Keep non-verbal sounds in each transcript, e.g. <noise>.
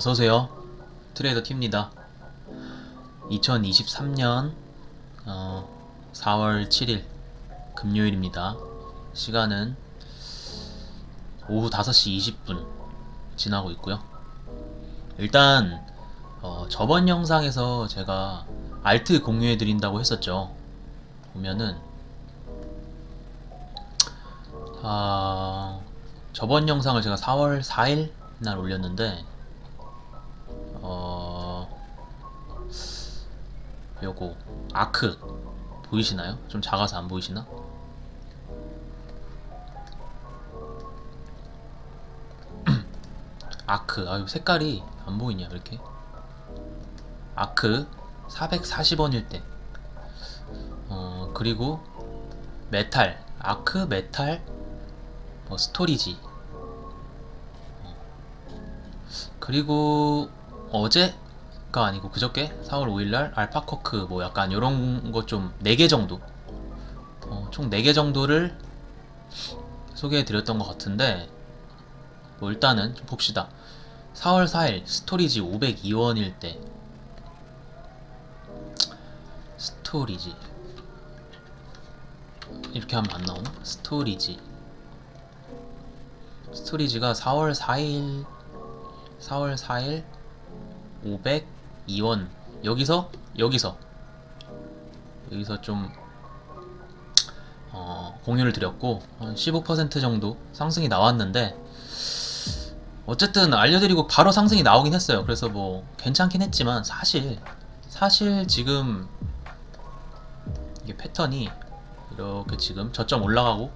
어서오세요. 트레이더 팀입니다. 2023년 어, 4월 7일 금요일입니다. 시간은 오후 5시 20분 지나고 있고요. 일단 어, 저번 영상에서 제가 알트 공유해 드린다고 했었죠. 보면은 아 저번 영상을 제가 4월 4일 날 올렸는데 요거 아크 보이시나요? 좀 작아서 안 보이시나? <clears throat> 아크 아유 색깔이 안 보이냐 왜 이렇게 아크 440원일 때 어, 그리고 메탈 아크 메탈 뭐 스토리지 어. 그리고 어제 가 아니고 그저께 4월 5일날 알파커크 뭐 약간 요런 거 좀 4개 정도 어, 총 4개 정도를 소개해 드렸던 것 같은데 뭐 일단은 좀 봅시다. 4월 4일 스토리지 502원일 때. 스토리지. 이렇게 하면 안 나오나? 스토리지. 스토리지가 4월 4일 4월 4일 502원 여기서 여기서 여기서 좀 어, 공유를 드렸고 한 15% 정도 상승이 나왔는데 어쨌든 알려드리고 바로 상승이 나오긴 했어요. 그래서 뭐 괜찮긴 했지만 사실 사실 지금 이게 패턴이 이렇게 지금 저점 올라가고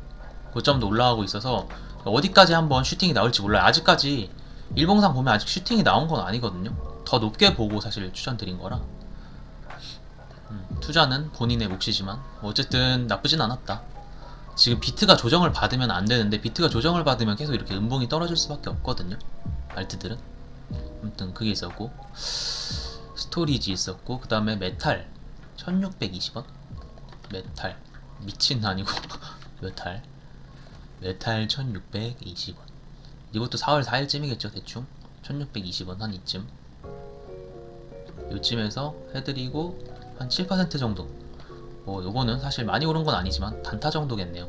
고점도 올라가고 있어서 어디까지 한번 슈팅이 나올지 몰라요. 아직까지 일봉상 보면 아직 슈팅이 나온 건 아니거든요. 더 높게 보고 사실 추천드린 거라. 음, 투자는 본인의 몫이지만 어쨌든 나쁘진 않았다. 지금 비트가 조정을 받으면 안 되는데 비트가 조정을 받으면 계속 이렇게 음봉이 떨어질 수밖에 없거든요. 알트들은. 아무튼 그게 있었고 스토리지 있었고 그 다음에 메탈 1620원 메탈 미친 아니고 <laughs> 메탈 메탈 1620원 이것도 4월 4일쯤이겠죠 대충? 1620원 한 이쯤. 요쯤에서 해드리고 한 7% 정도. 뭐 요거는 사실 많이 오른 건 아니지만 단타 정도겠네요.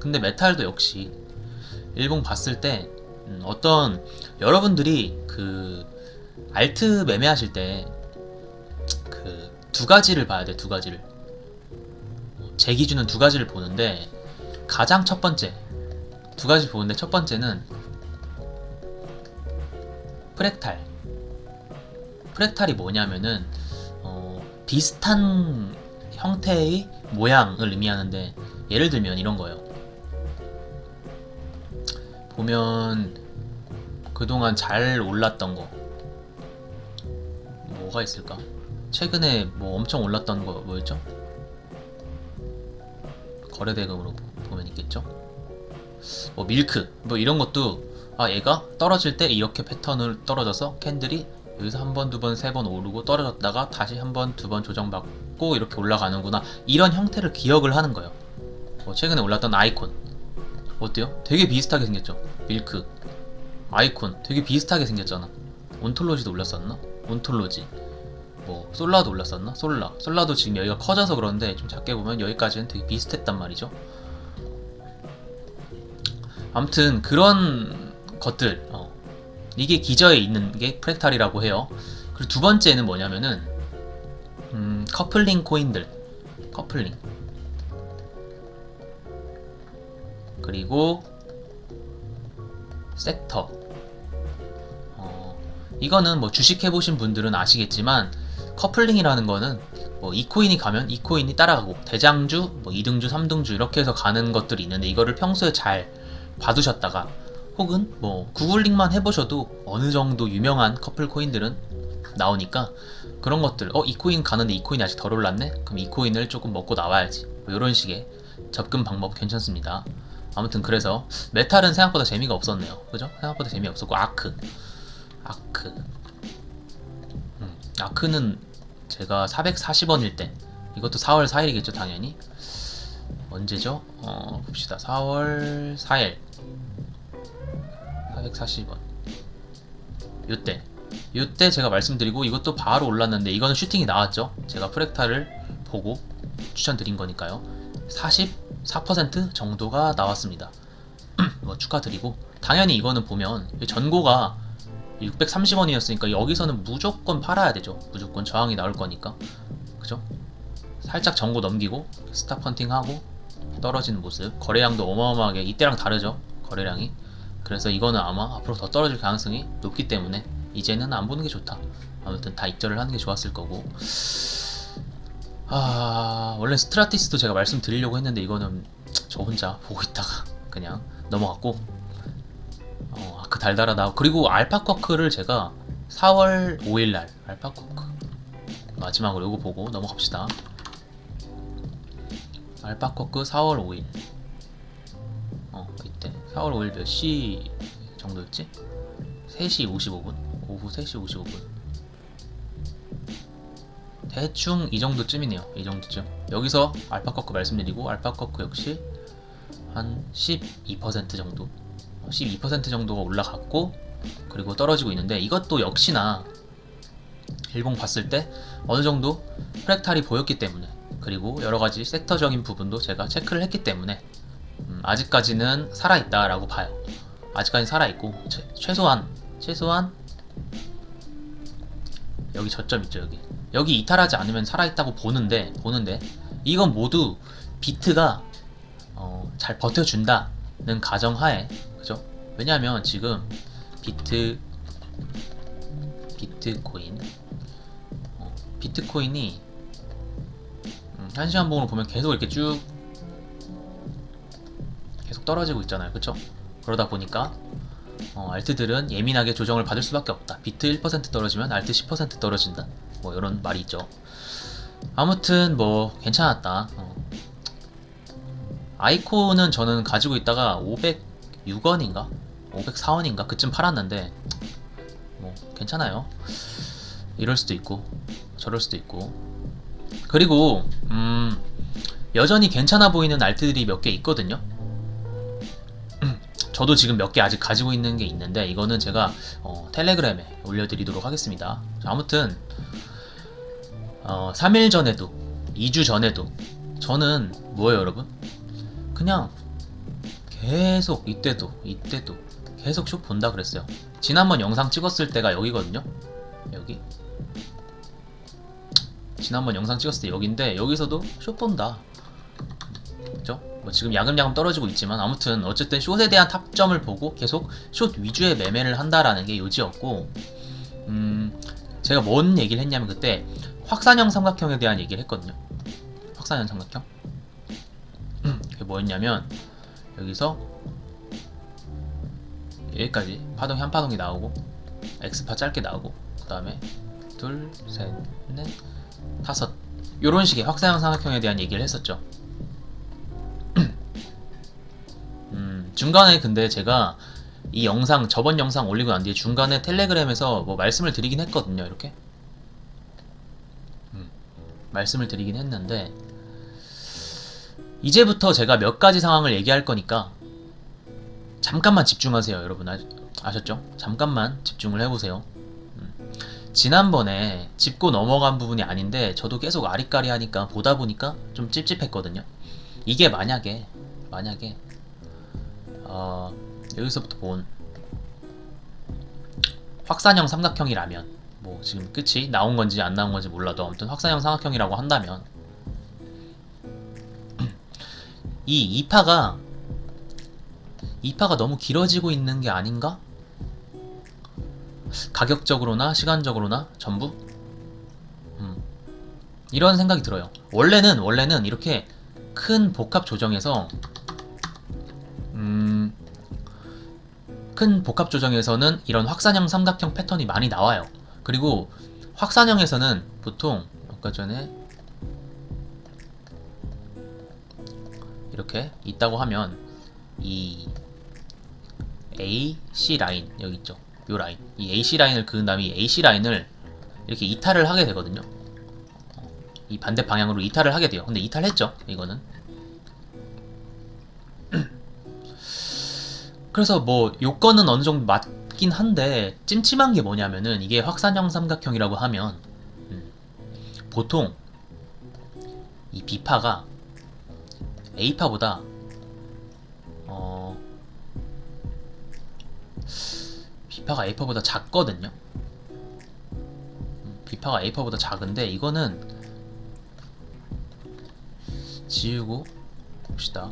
근데 메탈도 역시 일봉 봤을 때 음, 어떤 여러분들이 그 알트 매매하실 때 그 두 가지를 봐야 돼 두 가지를. 제 기준은 두 가지를 보는데 가장 첫 번째 두 가지 보는데 첫 번째는 프랙탈 프랙탈이 뭐냐면은 어, 비슷한 형태의 모양을 의미하는데 예를 들면 이런 거예요. 보면 그동안 잘 올랐던 거 뭐가 있을까? 최근에 뭐 엄청 올랐던 거 뭐였죠? 거래대금으로 보- 보면 있겠죠? 뭐 밀크 뭐 이런 것도 아 얘가 떨어질 때 이렇게 패턴을 떨어져서 캔들이 여기서 한 번, 두 번, 세 번 오르고 떨어졌다가 다시 한 번, 두 번 조정받고 이렇게 올라가는구나 이런 형태를 기억을 하는 거예요. 뭐 최근에 올랐던 아이콘 어때요? 되게 비슷하게 생겼죠. 밀크 아이콘 되게 비슷하게 생겼잖아. 온톨로지도 올랐었나? 온톨로지 뭐 솔라도 올랐었나? 솔라 솔라도 지금 여기가 커져서 그런데 좀 작게 보면 여기까지는 되게 비슷했단 말이죠. 아무튼 그런 것들 어, 이게 기저에 있는 게 프랙탈이라고 해요. 그리고 두 번째는 뭐냐면은 음, 커플링 코인들. 커플링. 그리고 섹터. 어, 이거는 뭐 주식 해보신 분들은 아시겠지만 커플링이라는 거는 뭐 이 코인이 가면 이 코인이 따라가고 대장주, 뭐 2등주, 3등주 이렇게 해서 가는 것들이 있는데 이거를 평소에 잘 봐두셨다가 혹은 뭐 구글링만 해보셔도 어느 정도 유명한 커플 코인들은 나오니까 그런 것들 어 이 코인 가는데 이 코인이 아직 덜 올랐네? 그럼 이 코인을 조금 먹고 나와야지. 뭐 이런 식의 접근 방법 괜찮습니다. 아무튼 그래서 메탈은 생각보다 재미가 없었네요. 그죠? 생각보다 재미없었고 아크. 아크. 음, 아크는 제가 440원일 때. 이것도 4월 4일이겠죠 당연히? 언제죠? 어 봅시다. 4월 4일 440원 요때 이때 제가 말씀드리고 이것도 바로 올랐는데 이거는 슈팅이 나왔죠. 제가 프렉타를 보고 추천드린 거니까요. 44% 정도가 나왔습니다. <clears throat> 뭐 축하드리고 당연히 이거는 보면 전고가 630원이었으니까 여기서는 무조건 팔아야 되죠. 무조건 저항이 나올 거니까. 그죠? 살짝 전고 넘기고 스탑 펀팅하고 떨어지는 모습. 거래량도 어마어마하게 이때랑 다르죠. 거래량이. 그래서 이거는 아마 앞으로 더 떨어질 가능성이 높기 때문에 이제는 안 보는 게 좋다. 아무튼 다 익절을 하는 게 좋았을 거고. 아, 원래 스트라티스도 제가 말씀드리려고 했는데 이거는 저 혼자 보고 있다가 그냥 넘어갔고. 어, 아크 달달하다. 그리고 알파쿼크를 제가 4월 5일 날 알파쿼크 마지막으로 이거 보고 넘어갑시다. 알파쿼크 4월 5일. 어, 이때 4월 5일 몇 시 정도였지? 3시 55분? 오후 3시 55분. 대충 이 정도쯤이네요. 이 정도쯤. 여기서 알파커크 말씀드리고 알파커크 역시 한 12% 정도. 12% 정도가 올라갔고 그리고 떨어지고 있는데 이것도 역시나 일봉 봤을 때 어느 정도 프랙탈이 보였기 때문에 그리고 여러 가지 섹터적인 부분도 제가 체크를 했기 때문에 음, 아직까지는 살아있다라고 봐요. 아직까지 살아있고 최, 최소한 최소한 여기 저점 있죠 여기 여기 이탈하지 않으면 살아있다고 보는데 보는데 이건 모두 비트가 어, 잘 버텨준다는 가정하에 그죠? 왜냐하면 지금 비트 비트코인 어, 비트코인이 음, 한 시간 봉으로 보면 계속 이렇게 쭉 계속 떨어지고 있잖아요, 그쵸? 그러다 보니까 어, 알트들은 예민하게 조정을 받을 수밖에 없다. 비트 1% 떨어지면 알트 10% 떨어진다. 뭐 이런 말이 있죠. 아무튼 뭐 괜찮았다. 어. 아이콘은 저는 가지고 있다가 506원인가? 504원인가? 그쯤 팔았는데 뭐 괜찮아요. 이럴 수도 있고 저럴 수도 있고 그리고 음 여전히 괜찮아 보이는 알트들이 몇 개 있거든요. 저도 지금 몇 개 아직 가지고 있는 게 있는데 이거는 제가 어, 텔레그램에 올려드리도록 하겠습니다. 자, 아무튼 어, 3일 전에도 2주 전에도 저는 뭐예요 여러분? 그냥 계속 이때도 이때도 계속 쇼 본다 그랬어요. 지난번 영상 찍었을 때가 여기거든요. 여기 지난번 영상 찍었을 때 여기인데 여기서도 쇼 본다. 그죠? 뭐 지금 야금야금 떨어지고 있지만 아무튼 어쨌든 숏에 대한 탑점을 보고 계속 숏 위주의 매매를 한다라는 게 요지였고 음 제가 뭔 얘기를 했냐면 그때 확산형 삼각형에 대한 얘기를 했거든요. 확산형 삼각형? <clears throat> 그게 뭐였냐면 여기서 여기까지 파동이 한 파동이 나오고 X파 짧게 나오고 그 다음에 둘, 셋, 넷, 다섯. 요런 식의 확산형 삼각형에 대한 얘기를 했었죠 중간에 근데 제가 이 영상 저번 영상 올리고 난 뒤에 중간에 텔레그램에서 뭐 말씀을 드리긴 했거든요 이렇게. 음, 말씀을 드리긴 했는데 이제부터 제가 몇 가지 상황을 얘기할 거니까 잠깐만 집중하세요 여러분. 아, 아셨죠? 잠깐만 집중을 해보세요. 음, 지난번에 짚고 넘어간 부분이 아닌데 저도 계속 아리까리 하니까 보다 보니까 좀 찝찝했거든요. 이게 만약에 만약에 어, 여기서부터 본 확산형 삼각형이라면 뭐 지금 끝이 나온 건지 안 나온 건지 몰라도 아무튼 확산형 삼각형이라고 한다면 <clears throat> 이 2파가 2파가 너무 길어지고 있는 게 아닌가? 가격적으로나 시간적으로나 전부 음, 이런 생각이 들어요. 원래는 원래는 이렇게 큰 복합 조정에서 큰 복합 조정에서는 이런 확산형 삼각형 패턴이 많이 나와요. 그리고 확산형에서는 보통 아까 전에 이렇게 있다고 하면 이 AC 라인 여기 있죠. 요 라인 이 AC 라인을 그은 다음에 이 AC 라인을 이렇게 이탈을 하게 되거든요. 이 반대 방향으로 이탈을 하게 돼요. 근데 이탈했죠. 이거는 그래서 뭐 요건은 어느 정도 맞, 있긴 한데 찜찜한 게 뭐냐면은 이게 확산형 삼각형이라고 하면 음, 보통 이 B파가 A파보다 어 B파가 A파보다 작거든요. 음, B파가 A파보다 작은데 이거는 지우고 봅시다.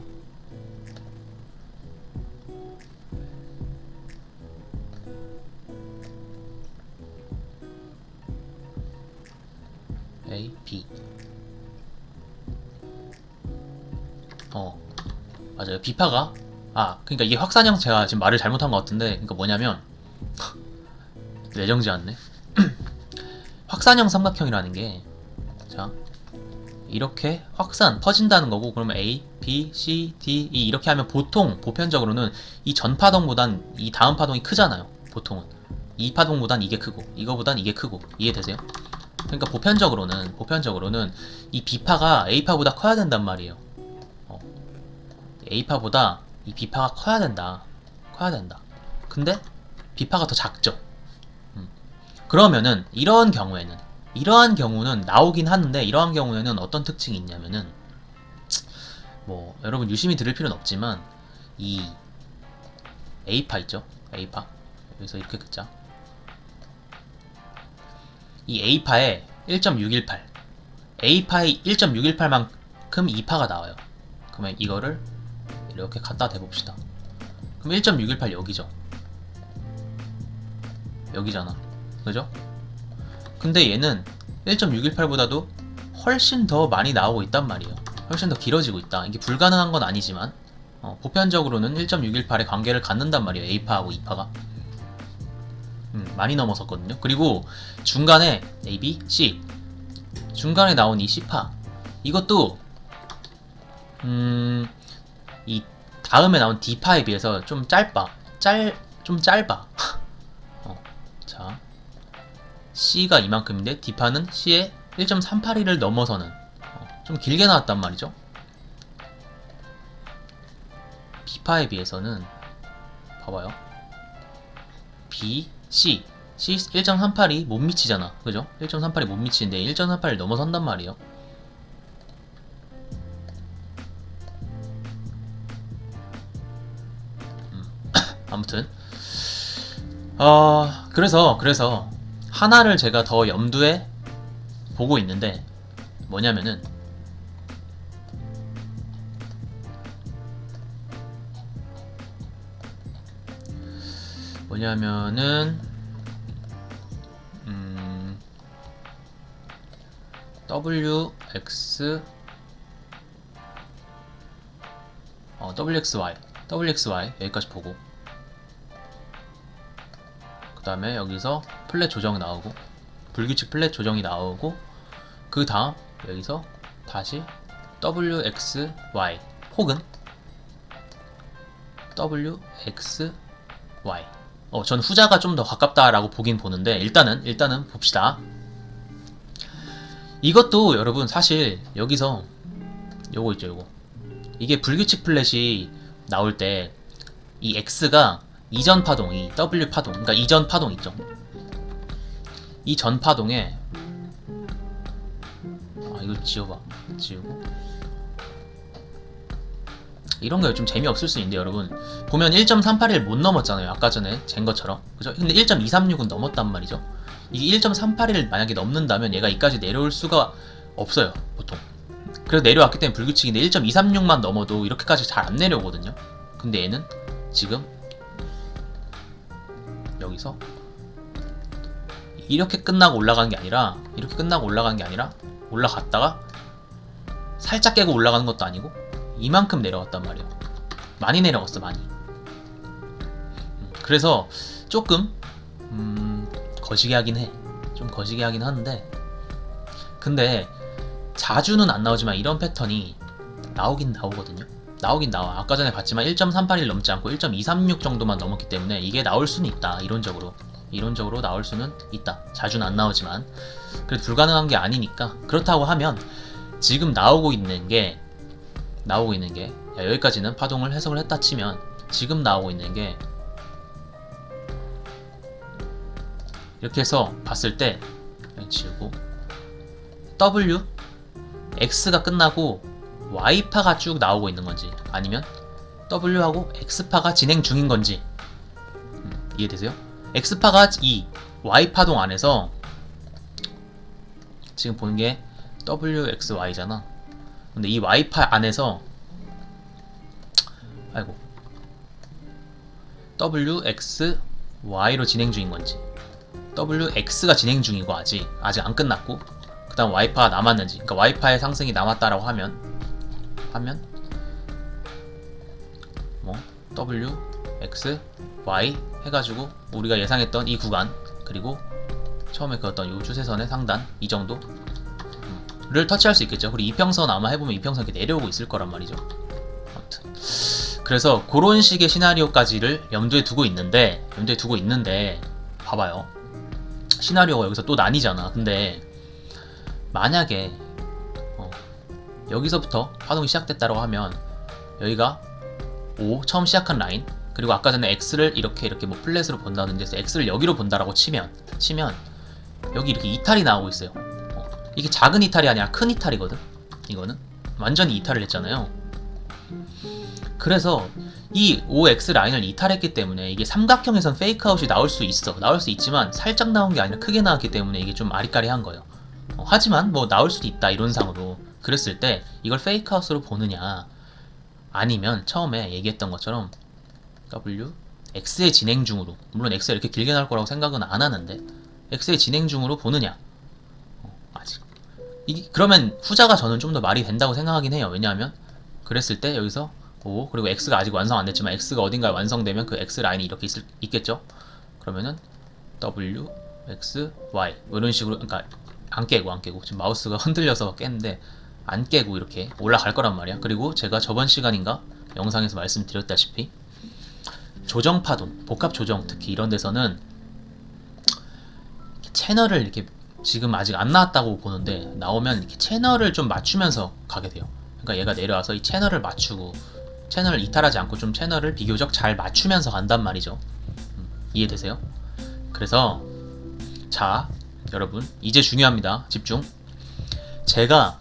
B파가 아, 그러니까 이게 확산형 제가 지금 말을 잘못한 것 같은데, 그러니까 뭐냐면 <laughs> 내정지 않네. <clears throat> 확산형 삼각형이라는 게 자. 이렇게 확산 퍼진다는 거고 그러면 A, B, C, D, E 이렇게 하면 보통 보편적으로는 이 전 파동보단 이 다음 파동이 크잖아요. 보통은 이 파동보단 이게 크고 이거보단 이게 크고 이해되세요? 그러니까 보편적으로는 보편적으로는 이 B파가 A파보다 커야 된단 말이에요. 어. A파보다 이 B파가 커야 된다. 커야 된다. 근데 B파가 더 작죠. 음. 그러면은 이런 경우에는 이러한 경우는 나오긴 하는데 이러한 경우에는 어떤 특징이 있냐면은 뭐 여러분 유심히 들을 필요는 없지만 이 A파 있죠? A파 여기서 이렇게 긋자 이 A파에 1.618 A파의 1.618만큼 2파가 나와요 그러면 이거를 이렇게 갖다 대봅시다 그럼 1.618 여기죠 여기잖아 그죠? 근데 얘는 1.618보다도 훨씬 더 많이 나오고 있단 말이에요. 훨씬 더 길어지고 있다. 이게 불가능한 건 아니지만 어, 보편적으로는 1.618의 관계를 갖는단 말이에요. A파하고 2파가. 음, 많이 넘어섰거든요. 그리고 중간에 A, B, C 중간에 나온 이 C파 이것도 음, 이 다음에 나온 D파에 비해서 좀 짧아. 짤, 좀 짧아. <laughs> 어, 자. C가 이만큼인데 D파는 C의 1.381을 넘어서는 어, 좀 길게 나왔단 말이죠. B파에 비해서는 봐봐요. B, C, C 1.38이 못 미치잖아. 그죠? 1.38이 못 미치는데 1.38을 넘어선단 말이에요. 아무튼. 어, 그래서 그래서 하나를 제가 더 염두에 보고 있는데 뭐냐면은 뭐냐면은 음, WX 어, WXY WXY 여기까지 보고 그 다음에 여기서 플랫 조정 나오고 불규칙 플랫 조정이 나오고 그 다음 여기서 다시 WXY 혹은 WXY 어, 전 후자가 좀 더 가깝다라고 보긴 보는데 일단은 일단은 봅시다. 이것도 여러분 사실 여기서 요거 있죠 요거 이게 불규칙 플랫이 나올 때 이 X가 이전 파동이 W 파동 그러니까 이전 파동 있죠. 이 전 파동에 아 이거 지워봐. 지우고. 이런 거좀 재미없을 수 있는데 여러분. 보면 1.381 못 넘었잖아요 아까 전에 잰 것처럼. 그죠? 근데 1.236은 넘었단 말이죠. 이게 1.381을 만약에 넘는다면 얘가 이까지 내려올 수가 없어요 보통. 그래서 내려왔기 때문에 불규칙인데 1.236만 넘어도 이렇게까지 잘 안 내려오거든요. 근데 얘는 지금 여기서 이렇게 끝나고 올라가는 게 아니라 이렇게 끝나고 올라가는 게 아니라 올라갔다가 살짝 깨고 올라가는 것도 아니고 이만큼 내려갔단 말이에요. 많이 내려갔어 많이. 음, 그래서 조금 음, 거시기 하긴 해. 좀 거시기 하긴 하는데 근데 자주는 안 나오지만 이런 패턴이 나오긴 나오거든요. 나오긴 나와. 아까 전에 봤지만 1.381 넘지 않고 1.236 정도만 넘었기 때문에 이게 나올 수는 있다. 이론적으로. 이론적으로 나올 수는 있다. 자주는 안 나오지만. 그래도 불가능한 게 아니니까. 그렇다고 하면 지금 나오고 있는 게 나오고 있는 게 야, 여기까지는 파동을 해석을 했다 치면 지금 나오고 있는 게 이렇게 해서 봤을 때 지우고 W X가 끝나고 Y파가 쭉 나오고 있는 건지 아니면 W하고 X파가 진행 중인 건지 음, 이해되세요? X파가 이 Y파동 안에서 지금 보는 게 WXY잖아 근데 이 Y파 안에서 아이고 WXY로 진행 중인 건지 WX가 진행 중이고 아직 아직 안 끝났고 그 다음 Y파가 남았는지 그러니까 Y파의 상승이 남았다라고 하면 하면 뭐 W X Y 해가지고 우리가 예상했던 이 구간 그리고 처음에 그었던 이 추세선의 상단 이 정도 음, 를 터치할 수 있겠죠. 그리고 이평선 아마 해보면 이평선 이렇게 내려오고 있을 거란 말이죠. 아무튼 그래서 그런 식의 시나리오까지를 염두에 두고 있는데 염두에 두고 있는데 봐봐요. 시나리오가 여기서 또 나뉘잖아. 근데 만약에 어, 여기서부터 파동이 시작됐다고 하면 여기가 5 처음 시작한 라인 그리고 아까 전에 x를 이렇게 이렇게 뭐 플랫으로 본다든지 해서 x를 여기로 본다라고 치면 치면 여기 이렇게 이탈이 나오고 있어요. 어, 이게 작은 이탈이 아니라 큰 이탈이거든. 이거는 완전히 이탈을 했잖아요. 그래서 이 OX 라인을 이탈했기 때문에 이게 삼각형에선 페이크아웃이 나올 수 있어. 나올 수 있지만 살짝 나온 게 아니라 크게 나왔기 때문에 이게 좀 아리까리한 거예요. 어, 하지만 뭐 나올 수도 있다 이론상으로 그랬을 때 이걸 페이크아웃으로 보느냐 아니면 처음에 얘기했던 것처럼 W X의 진행 중으로 물론 X가 이렇게 길게 나올 거라고 생각은 안 하는데 X의 진행 중으로 보느냐. 어, 아직. 이 그러면 후자가 저는 좀 더 말이 된다고 생각하긴 해요. 왜냐하면 그랬을 때 여기서 5 그리고 X가 아직 완성 안 됐지만 X가 어딘가에 완성되면 그 X 라인이 이렇게 있을, 있겠죠? 그러면은 W X Y 뭐 이런 식으로 그러니까 안 깨고 안 깨고. 지금 마우스가 <laughs> 흔들려서 깼는데 안 깨고 이렇게 올라갈 거란 말이야. 그리고 제가 저번 시간인가 영상에서 말씀드렸다시피 조정 파동, 복합 조정 특히 이런 데서는 채널을 이렇게 지금 아직 안 나왔다고 보는데 나오면 이렇게 채널을 좀 맞추면서 가게 돼요. 그러니까 얘가 내려와서 이 채널을 맞추고 채널을 이탈하지 않고 좀 채널을 비교적 잘 맞추면서 간단 말이죠. 음, 이해되세요? 그래서 자 여러분 이제 중요합니다. 집중. 제가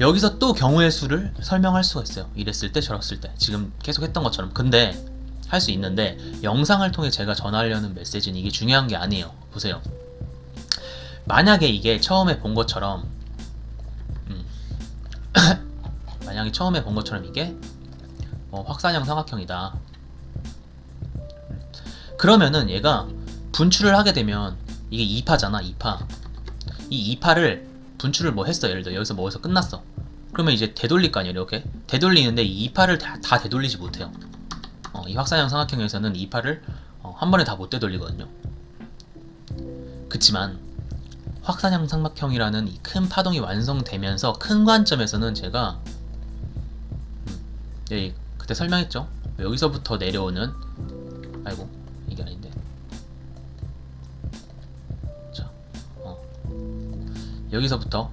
여기서 또 경우의 수를 설명할 수가 있어요. 이랬을 때 저랬을 때 지금 계속 했던 것처럼 근데 할 수 있는데 영상을 통해 제가 전하려는 메시지는 이게 중요한 게 아니에요. 보세요. 만약에 이게 처음에 본 것처럼 음, <coughs> 만약에 처음에 본 것처럼 이게 어, 확산형 삼각형이다. 음, 그러면은 얘가 분출을 하게 되면 이게 2파잖아 2파 이 2파를 분출을 뭐 했어? 예를 들어 여기서 뭐해서 끝났어. 그러면 이제 되돌릴 거 아니야 이렇게? 되돌리는데 이 2파를 다, 다 되돌리지 못해요. 어, 이 확산형 삼각형에서는 2파를 어, 한 번에 다 못 되돌리거든요. 그치만 확산형 삼각형이라는 이 큰 파동이 완성되면서 큰 관점에서는 제가 음, 예, 그때 설명했죠? 여기서부터 내려오는 아이고 여기서부터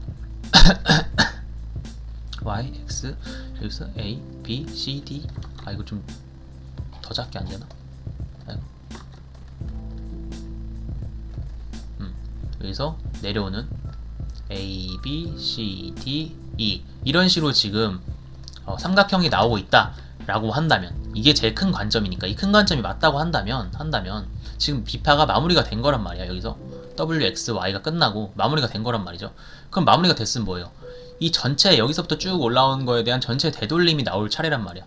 <coughs> y, x 여기서 a, b, c, d. 아 이거 좀 더 작게 안 되나? 음, 여기서 내려오는 a, b, c, d, e. 이런 식으로 지금 어, 삼각형이 나오고 있다 라고 한다면 이게 제일 큰 관점이니까 이 큰 관점이 맞다고 한다면 한다면 지금 비파가 마무리가 된 거란 말이야 여기서. W, x, y가 끝나고 마무리가 된 거란 말이죠. 그럼 마무리가 됐으면 뭐예요? 이 전체 여기서부터 쭉 올라오는 거에 대한 전체 되돌림이 나올 차례란 말이야.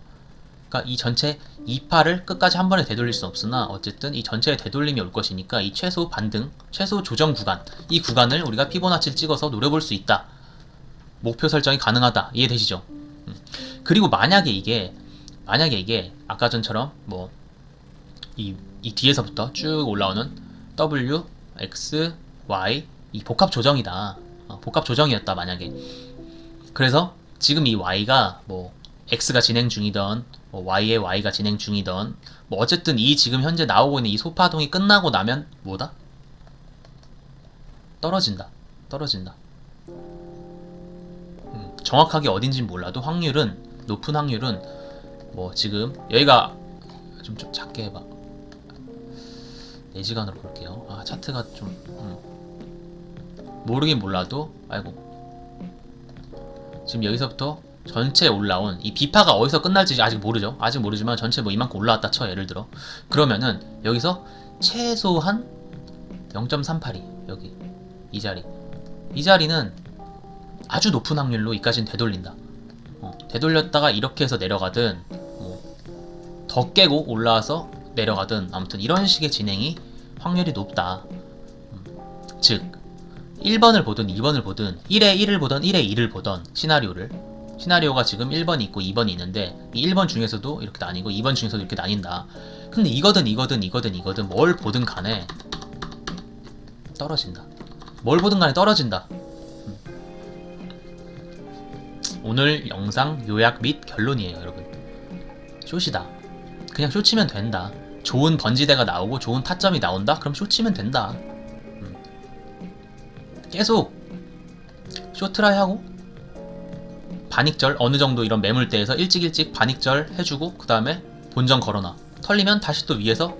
그러니까 이 전체 2파를 끝까지 한 번에 되돌릴 수는 없으나 어쨌든 이 전체의 되돌림이 올 것이니까 이 최소 반등, 최소 조정 구간 이 구간을 우리가 피보나치를 찍어서 노려볼 수 있다. 목표 설정이 가능하다. 이해되시죠? 음. 그리고 만약에 이게 만약에 이게 아까 전처럼 뭐 이 이 뒤에서부터 쭉 올라오는 W, X, Y 이 복합 조정이다. 어, 복합 조정이었다 만약에. 그래서 지금 이 Y가 뭐 X가 진행 중이던 뭐 Y의 Y가 진행 중이던 뭐 어쨌든 이 지금 현재 나오고 있는 이 소파동이 끝나고 나면 뭐다? 떨어진다. 떨어진다. 음, 정확하게 어딘진 몰라도 확률은 높은 확률은 뭐 지금 여기가 좀, 좀 작게 해봐 4시간으로 볼게요. 아 차트가 좀 음. 모르긴 몰라도 아이고 지금 여기서부터 전체 올라온 이 비파가 어디서 끝날지 아직 모르죠. 아직 모르지만 전체 뭐 이만큼 올라왔다 쳐 예를 들어 그러면은 여기서 최소한 0.382 여기 이 자리 이 자리는 아주 높은 확률로 이까지는 되돌린다. 어, 되돌렸다가 이렇게 해서 내려가든 뭐 더 깨고 올라와서 내려가든 아무튼 이런 식의 진행이 확률이 높다. 음, 즉 1번을 보든 2번을 보든 1에 1을 보던 1에 2를 보던 시나리오를 시나리오가 지금 1번이 있고 2번이 있는데 이 1번 중에서도 이렇게 나뉘고 2번 중에서도 이렇게 나뉜다. 근데 이거든 이거든 이거든 이거든 뭘 보든 간에 떨어진다. 뭘 보든 간에 떨어진다. 음. 오늘 영상 요약 및 결론이에요, 여러분. 쇼시다. 그냥 쇼치면 된다. 좋은 번지대가 나오고 좋은 타점이 나온다? 그럼 쇼치면 된다. 음. 계속 쇼트라이 하고 반익절 어느 정도 이런 매물대에서 일찍 일찍 반익절 해주고 그 다음에 본전 걸어놔. 털리면 다시 또 위에서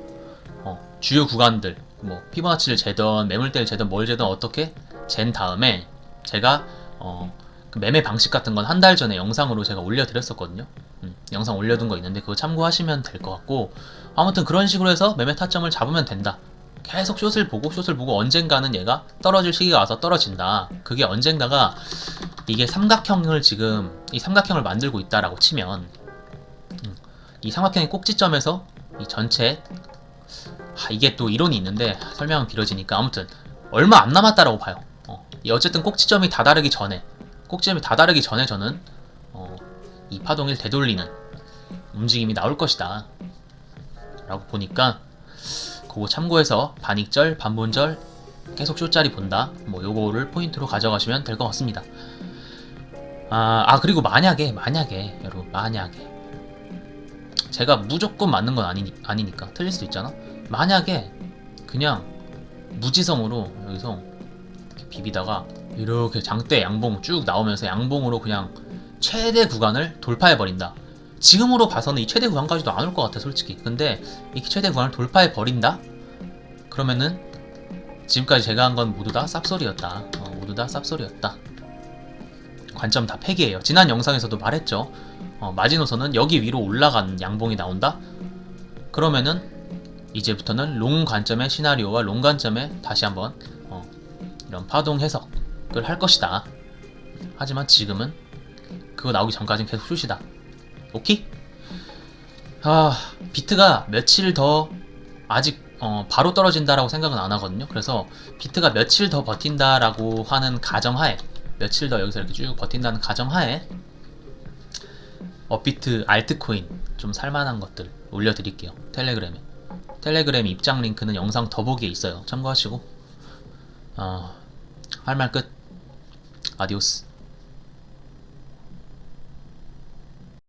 어, 주요 구간들 뭐 피보나치를 재던 매물대를 재던 뭘 재던 어떻게 잰 다음에 제가 어, 그 매매 방식 같은 건 한 달 전에 영상으로 제가 올려드렸었거든요. 음, 영상 올려둔 거 있는데 그거 참고하시면 될 것 같고 아무튼 그런 식으로 해서 매매 타점을 잡으면 된다. 계속 숏을 보고 숏을 보고 언젠가는 얘가 떨어질 시기가 와서 떨어진다. 그게 언젠가가 이게 삼각형을 지금 이 삼각형을 만들고 있다라고 치면 음, 이 삼각형의 꼭지점에서 이 전체 아, 이게 또 이론이 있는데 설명은 길어지니까 아무튼 얼마 안 남았다라고 봐요. 어, 이 어쨌든 꼭지점이 다다르기 전에 꼭지점이 다다르기 전에 저는 어, 이 파동을 되돌리는 움직임이 나올 것이다. 라고 보니까 그거 참고해서 반익절, 반본절 계속 쇼짜리 본다. 뭐 요거를 포인트로 가져가시면 될 것 같습니다. 아, 아 그리고 만약에 만약에 여러분 만약에 제가 무조건 맞는 건 아니, 아니니까 틀릴 수도 있잖아. 만약에 그냥 무지성으로 여기서 비비다가 이렇게 장대 양봉 쭉 나오면서 양봉으로 그냥 최대 구간을 돌파해 버린다. 지금으로 봐서는 이 최대 구간까지도 안 올 것 같아 솔직히. 근데 이 최대 구간을 돌파해 버린다. 그러면은 지금까지 제가 한 건 모두 다 쌉소리였다. 어, 모두 다 쌉소리였다. 관점 다 폐기예요. 지난 영상에서도 말했죠. 어, 마지노선은 여기 위로 올라간 양봉이 나온다. 그러면은 이제부터는 롱 관점의 시나리오와 롱 관점에 다시 한번 어, 이런 파동 해석을 할 것이다. 하지만 지금은 그거 나오기 전까지는 계속 슛이다. 오케이? 아 비트가 며칠 더 아직 어, 바로 떨어진다라고 생각은 안 하거든요. 그래서 비트가 며칠 더 버틴다라고 하는 가정하에 며칠 더 여기서 이렇게 쭉 버틴다는 가정하에 업비트 알트코인 좀 살만한 것들 올려드릴게요. 텔레그램에. 텔레그램 입장 링크는 영상 더보기에 있어요. 참고하시고 어, 할 말 끝. 아디오스.